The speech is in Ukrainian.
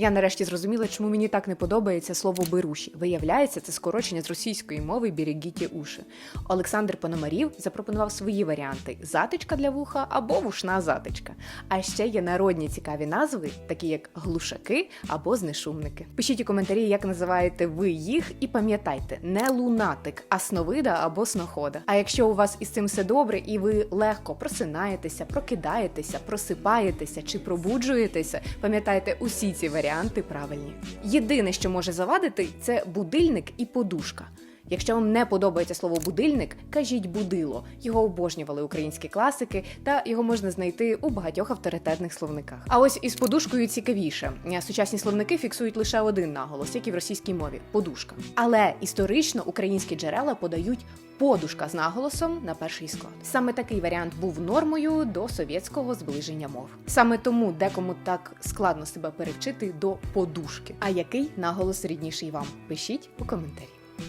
Я нарешті зрозуміла, чому мені так не подобається слово беруші. Виявляється, це скорочення з російської мови «берегіть уші. Олександр Пономарів запропонував свої варіанти: затичка для вуха або вушна затичка. А ще є народні цікаві назви, такі як глушаки або знешумники. Пишіть у коментарі, як називаєте ви їх, і пам'ятайте, не лунатик, а сновида або снохода. А якщо у вас із цим все добре, і ви легко просинаєтеся, прокидаєтеся, просипаєтеся чи пробуджуєтеся, пам'ятайте, усі ці варіанти правильні. Єдине, що може завадити, це будильник і подушка. Якщо вам не подобається слово будильник, кажіть будило. Його обожнювали українські класики, та його можна знайти у багатьох авторитетних словниках. А ось із подушкою цікавіше. Сучасні словники фіксують лише один наголос, як і в російській мові подушка. Але історично українські джерела подають подушка з наголосом на перший склад. Саме такий варіант був нормою до совєтського зближення мов. Саме тому декому так складно себе перевчити до подушки. А який наголос рідніший вам? Пишіть у коментарі.